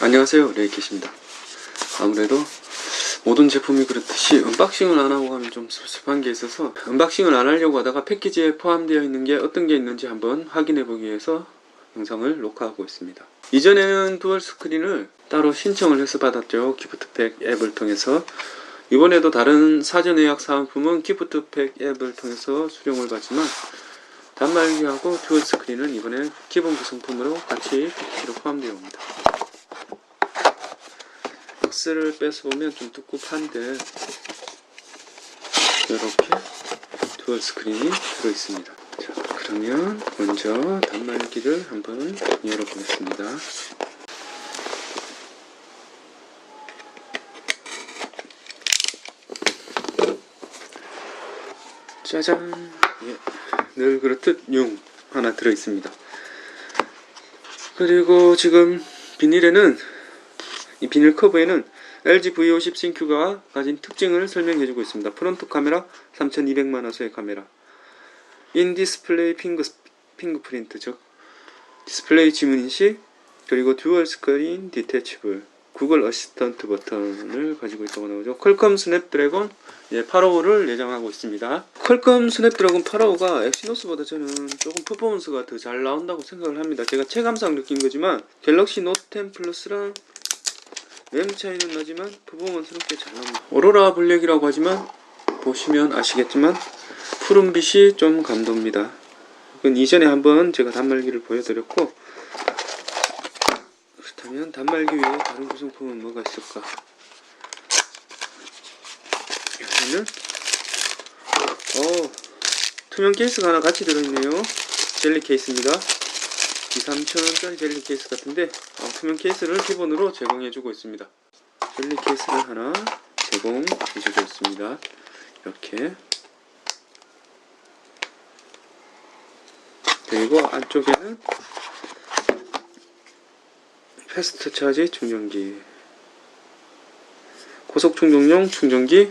안녕하세요. 레이kit입니다. 아무래도 모든 제품이 그렇듯이 은박싱을 안 하고 하면 좀 섭섭한 게 있어서 은박싱을 안 하려고 하다가 패키지에 포함되어 있는 게 어떤 게 있는지 한번 확인해 보기 위해서 영상을 녹화하고 있습니다. 이전에는 두얼 스크린을 따로 신청을 해서 받았죠. 기프트팩 앱을 통해서. 이번에도 다른 사전 예약 사은품은 기프트팩 앱을 통해서 수령을 받지만 단말기하고 듀얼 스크린은 이번에 기본 구성품으로 같이 패키지로 포함되어 옵니다 박스를 빼서 보면 좀 두껍한데 이렇게 듀얼 스크린이 들어있습니다. 자, 그러면 먼저 단말기를 한번 열어보겠습니다. 짜잔! 예, 늘 그렇듯 용 하나 들어있습니다. 그리고 지금 비닐에는 이 비닐 커버에는 LG V50 신큐가 가진 특징을 설명해주고 있습니다. 프론트 카메라 3200만 화소의 카메라 인 디스플레이 핑크, 핑크프린트 즉 디스플레이 지문 인식 그리고 듀얼 스크린 디태치블 구글 어시스턴트 버튼을 가지고 있다고 나오죠. 퀄컴 스냅드래곤 예, 855를 예정하고 있습니다. 퀄컴 스냅드래곤 855가 엑시노스보다 저는 조금 퍼포먼스가 더 잘 나온다고 생각을 합니다. 제가 체감상 느낀 거지만 갤럭시 노트 10 플러스랑 램 차이는 나지만 꽤 잘납니다. 오로라 블랙이라고 하지만 보시면 아시겠지만 푸른빛이 좀 감돕니다. 이건 이전에 한번 제가 단말기를 보여드렸고 그렇다면 단말기 외에 다른 구성품은 뭐가 있을까? 여기는 어 투명 케이스가 하나 같이 들어있네요. 젤리 케이스입니다. 2, 3천원짜리 젤리 케이스 같은데 어, 투명 케이스를 기본으로 제공해주고 있습니다. 젤리 케이스를 하나 제공해주고 있습니다. 이렇게 그리고 안쪽에는 패스트 차지 충전기 고속 충전용 충전기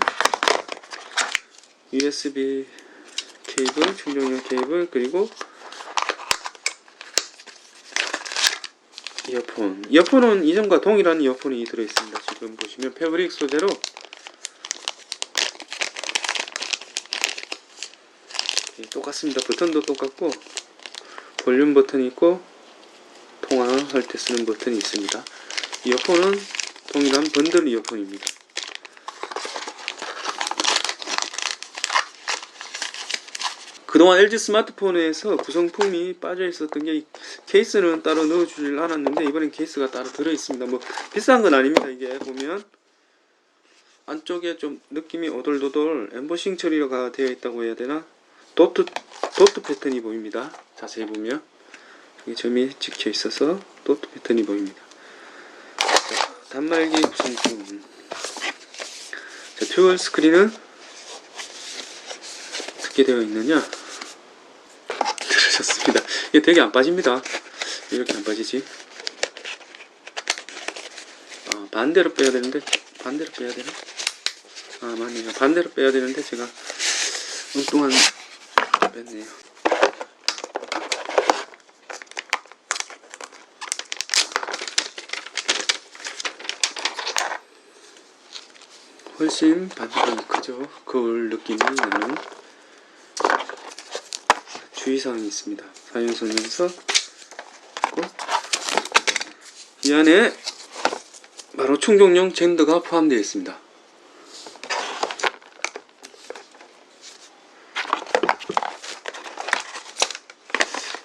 USB 케이블 충전용 케이블 그리고 이어폰. 이어폰은 이전과 동일한 이어폰이 들어있습니다. 지금 보시면 패브릭 소재로. 예, 똑같습니다. 버튼도 똑같고 볼륨 버튼이 있고 통화할 때 쓰는 버튼이 있습니다. 이어폰은 동일한 번들 이어폰입니다 그동안 LG 스마트폰에서 구성품이 빠져 있었던 게이 케이스는 따로 넣어주질 않았는데 이번엔 케이스가 따로 들어 있습니다. 뭐 비싼 건 아닙니다. 이게 보면 안쪽에 좀 느낌이 오돌도돌 엠보싱 처리가 되어 있다고 해야 되나? 도트 도트 패턴이 보입니다. 자세히 보면 여기 점이 찍혀 있어서 도트 패턴이 보입니다. 자, 단말기 구성품 자, 듀얼 스크린은 어떻게 되어 있느냐? 들으셨습니다. 이게 되게 안 빠집니다. 이렇게 안 빠지지. 아, 반대로 빼야 되는데, 반대로 빼야 되나? 아, 맞네요. 반대로 빼야 되는데, 제가 엉뚱한 뺐네요. 훨씬 반대가 크죠. 거울 느낌이 나는 주의사항이 있습니다. 사용 설명서 있고 이 안에 바로 충전용 젠더가 포함되어 있습니다.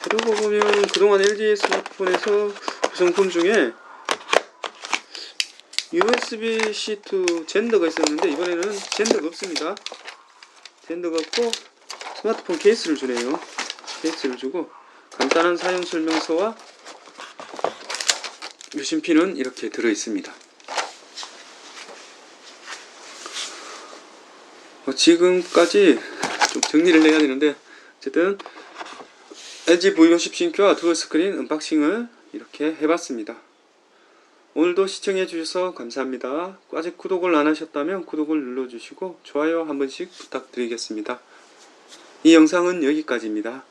그러고 보면 그동안 LG 스마트폰에서 구성품 중에 USB-C to 젠더가 있었는데 이번에는 젠더가 없습니다. 젠더가 없고 스마트폰 케이스를 주네요. 케이스를 주고 간단한 사용 설명서와 유심핀은 이렇게 들어 있습니다. 어, 지금까지 좀 정리를 해야 되는데 어쨌든 LG V50 신규와 듀얼 스크린 언박싱을 이렇게 해봤습니다. 오늘도 시청해 주셔서 감사합니다. 아직 구독을 안 하셨다면 구독을 눌러주시고 좋아요 한 번씩 부탁드리겠습니다. 이 영상은 여기까지입니다.